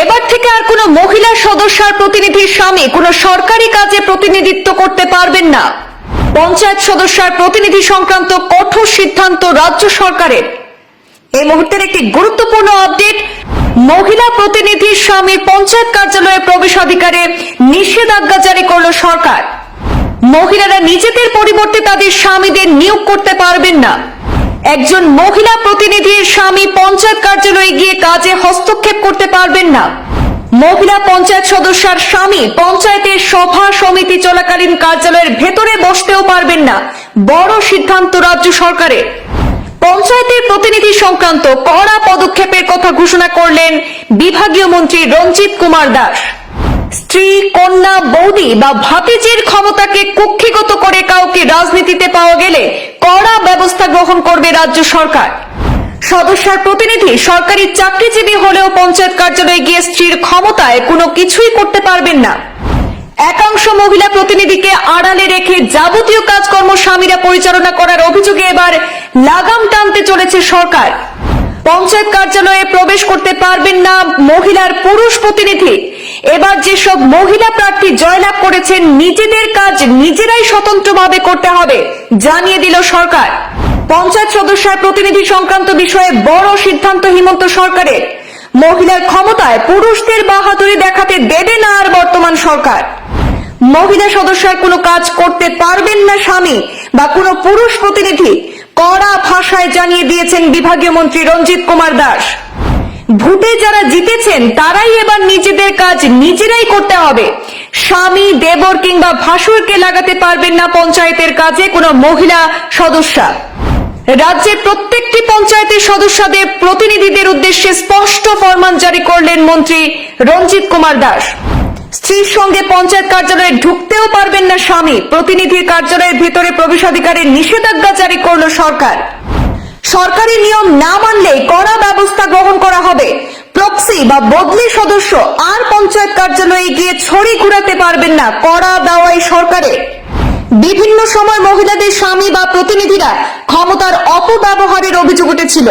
এবার থেকে আর কোনো মহিলা সদস্যার প্রতিনিধির স্বামী কোনো সরকারি কাজে প্রতিনিধিত্ব করতে পারবেন না। পঞ্চায়েত সদস্যার প্রতিনিধি সংক্রান্ত কঠোর সিদ্ধান্ত রাজ্য সরকারের। এই মুহূর্তের একটি গুরুত্বপূর্ণ আপডেট, মহিলা প্রতিনিধির স্বামীর পঞ্চায়েত কার্যালয়ে প্রবেশ প্রবেশাধিকারে নিষেধাজ্ঞা জারি করল সরকার। মহিলারা নিজেদের পরিবর্তে তাদের স্বামীদের নিয়োগ করতে পারবেন না। একজন মহিলা প্রতিনিধির স্বামী পঞ্চায়েত কার্যালয়ে গিয়ে কাজে হস্তক্ষেপ করতে পারবেন না। মহিলা পঞ্চায়েত সদস্যার স্বামী পঞ্চায়েতের সভা সমিতি চলাকালীন কার্যালয়ের ভেতরে বসতেও পারবেন না। বড় সিদ্ধান্ত রাজ্য সরকারের। পঞ্চায়েতের প্রতিনিধি সংক্রান্ত কড়া পদক্ষেপের কথা ঘোষণা করলেন বিভাগীয় মন্ত্রী রঞ্জিত কুমার দাস। স্ত্রী, কন্যা, বৌদি বা ভাতিজির ক্ষমতাকে কুক্ষিগত করে কাউকে রাজনীতিতে পাওয়া গেলে ব্যবস্থা গ্রহণ করবে রাজ্য সরকার। সদস্যার প্রতিনিধি সরকারি চাকরিজীবী হলেও পঞ্চায়েত কার্যালয়ে গিয়ে স্ত্রীর ক্ষমতায় কোনো কিছুই করতে পারবেন না। একাংশ মহিলা প্রতিনিধিকে আড়ালে রেখে যাবতীয় কাজকর্ম স্বামীরা পরিচালনা করার অভিযোগে এবার লাগাম টানতে চলেছে সরকার। পঞ্চায়েত কার্যালয়ে প্রবেশ করতে পারবেন না মহিলার পুরুষ প্রতিনিধি। এবার যেসব মহিলা প্রার্থী জয়লাভ করেছেন, নিজেদের কাজ নিজেরাই স্বতন্ত্রভাবে করতে হবে, জানিয়ে দিল সরকার। পঞ্চায়েত সদস্যের প্রতিনিধি সংক্রান্ত বিষয়ে বড় সিদ্ধান্ত হিমন্ত সরকারের। মহিলার ক্ষমতায় পুরুষদের বাহাদুরি দেখাতে দেবে না আর বর্তমান সরকার। মহিলা সদস্যের কোনো কাজ করতে পারবেন না স্বামী বা কোনো পুরুষ প্রতিনিধি, কড়া ভাষায় জানিয়ে দিয়েছেন বিভাগীয় মন্ত্রী রঞ্জিত কুমার দাস। ভোটে যারা জিতেছেন, তারাই এবার নিজেদের কাজ নিজেরাই করতে হবে। স্বামী, দেবর কিংবা ভাসুরকে লাগাতে পারবেন না পঞ্চায়েতের কাজে কোনো মহিলা সদস্যা। রাজ্যের প্রত্যেকটি পঞ্চায়েতের সদস্যদের প্রতিনিধিদের উদ্দেশ্যে স্পষ্ট ফরমান জারি করলেন মন্ত্রী রঞ্জিত কুমার দাস। স্ত্রীর সঙ্গে পঞ্চায়েত কার্যালয়ে ঢুকতেও পারবেন না স্বামী। প্রতিনিধির কার্যালয়ের ভিতরে প্রবেশাধিকারের নিষেধাজ্ঞা জারি করল সরকার। সরকারি নিয়ম না মানলে কড়া ব্যবস্থা গ্রহণ করা হবে। প্রক্সি বা বদলি সদস্য আর পঞ্চায়েত কার্যালয়ে গিয়ে ছড়ি ঘুরাতে পারবেন না কড়া দাওয়াই সরকারের বিভিন্ন সময় মহিলাদের স্বামী বা প্রতিনিধিরা ক্ষমতার অপব্যবহারের অভিযোগ উঠেছিল।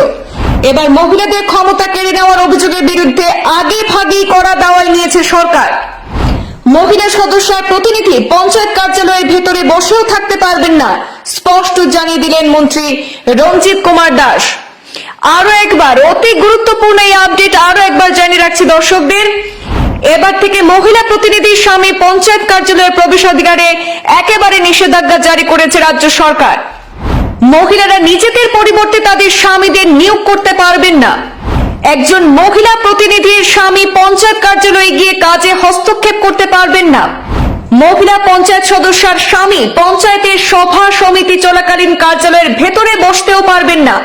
এবার মহিলাদের ক্ষমতা কেড়ে নেওয়ার অভিযোগের বিরুদ্ধে আগে ভাগেই করা দাওয়াই নিয়েছে সরকার। মহিলা সদস্যার প্রতিনিধি পঞ্চায়েত কার্যালয়ের ভেতরে বসেও থাকতে পারবেন না। স্পষ্ট জানিয়ে দিলেন মন্ত্রী রঞ্জিত কুমার দাস। আরও একবার, অতি গুরুত্বপূর্ণ এই আপডেট আরও একবার জানিয়ে রাখছি দর্শকদের। এবার থেকে মহিলা প্রতিনিধির স্বামী পঞ্চায়েত কার্যালয়ের প্রবেশাধিকারে একেবারে নিষেধাজ্ঞা জারি করেছে রাজ্য সরকার। মহিলারা নিজেদের পরিবর্তে তাদের স্বামীদের নিয়োগ করতে পারবেন না। একজন মহিলা প্রতিনিধির স্বামী পঞ্চায়েত কার্যালয়ে গিয়ে কাজে হস্তক্ষেপ করতে পারবেন না। মহিলা পঞ্চায়েত সদস্যার স্বামী পঞ্চায়েতের সভা সমিতি চলাকালীন কার্যালয়ের ভেতরে বসতেও পারবেন না।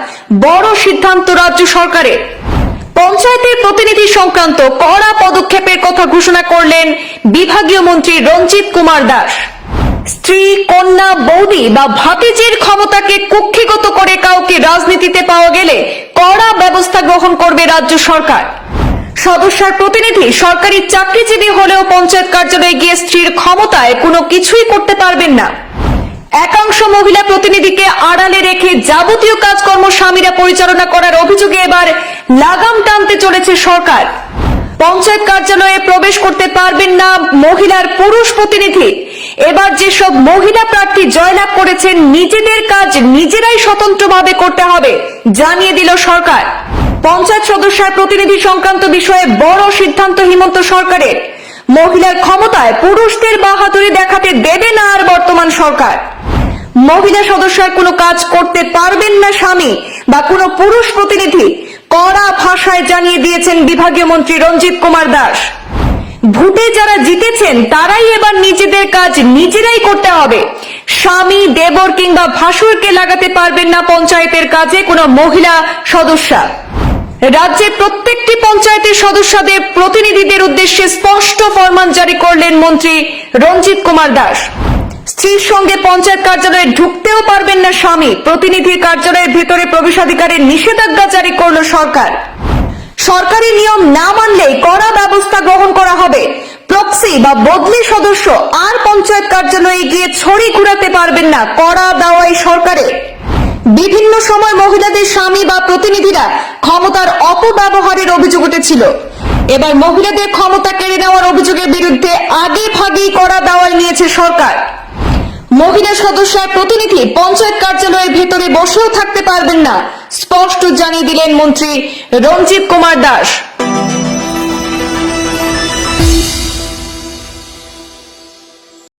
বড় সিদ্ধান্ত রাজ্য সরকারের। পঞ্চায়েতের প্রতিনিধি সংক্রান্ত কড়া পদক্ষেপের কথা ঘোষণা করলেন বিভাগীয় মন্ত্রী রঞ্জিত কুমার দাস। স্ত্রী, কন্যা, বৌদি বা ভাতিজির ক্ষমতাকে কুক্ষিগত করে কাউকে রাজনীতিতে পাওয়া গেলে কড়া ব্যবস্থা গ্রহণ করবে রাজ্য সরকার। সদস্যার প্রতিনিধি সরকারি চাকরিজীবী হলেও পঞ্চায়েত কার্যালয়ে গিয়ে স্ত্রীর ক্ষমতায় কোনো কিছুই করতে পারবেন না। একাংশ মহিলা প্রতিনিধিকে আড়ালে রেখে যাবতীয় কাজকর্ম স্বামীরা পরিচালনা করার অভিযোগে এবার লাগাম টানতে চলেছে সরকার। পঞ্চায়েত কার্যালয়ে প্রবেশ করতে পারবেন না মহিলার পুরুষ প্রতিনিধি। এবার যেসব মহিলা প্রার্থী জয়লাভ করেছেন, নিজেদের কাজ নিজেরাই স্বতন্ত্রভাবে করতে হবে, জানিয়ে দিল সরকার। পঞ্চায়েত সদস্যের প্রতিনিধি সংক্রান্ত বিষয়ে বড় সিদ্ধান্ত হিমন্ত সরকারের। মহিলার ক্ষমতায় পুরুষদের বাহাদুরি দেখাতে দেবে না আর বর্তমান সরকার। মহিলা সদস্যের কোনো কাজ করতে পারবেন না স্বামী বা কোনো পুরুষ প্রতিনিধি, কড়া ভাষায় জানিয়ে দিয়েছেন বিভাগীয় মন্ত্রী রঞ্জিত কুমার দাস। ভোটে যারা জিতেছেন, তারাই এবার নিজেদের কাজ নিজেরাই করতে হবে। স্বামী, দেবর কিংবা ভাসুরকে লাগাতে পারবেন না পঞ্চায়েতের কাজে কোনো মহিলা সদস্যা। রাজ্যের প্রত্যেকটি পঞ্চায়েতের সদস্যদের প্রতিনিধিদের উদ্দেশ্যে স্পষ্ট ফরমান জারি করলেন মন্ত্রী রঞ্জিত কুমার দাস। স্ত্রীর সঙ্গে পঞ্চায়েত কার্যালয়ে ঢুকতেও পারবেন না স্বামী। প্রতিনিধির কার্যালয়ের ভেতরে প্রবেশাধিকারের নিষেধাজ্ঞা জারি করল সরকার। সরকারি নিয়ম না মানলে কড়া ব্যবস্থা গ্রহণ করা হবে। প্রক্সি বা বদলি সদস্য আর পঞ্চায়েত কার্যালয়ে গিয়ে ছড়ি ঘুরাতে পারবেন না কড়া দাওয়াই সরকারে। বিভিন্ন সময় মহিলাদের স্বামী বা প্রতিনিধিরা ক্ষমতার অপব্যবহারের অভিযোগ উঠেছিল। এবার মহিলাদের ক্ষমতা কেড়ে নেওয়ার অভিযোগের বিরুদ্ধে আগে ভাগেই করা দাওয়াই নিয়েছে সরকার। মহিলা সদস্যার প্রতিনিধি পঞ্চায়েত কার্যালয়ের ভেতরে বসেও থাকতে পারবেন না। স্পষ্ট জানিয়ে দিলেন মন্ত্রী রঞ্জিত কুমার দাস।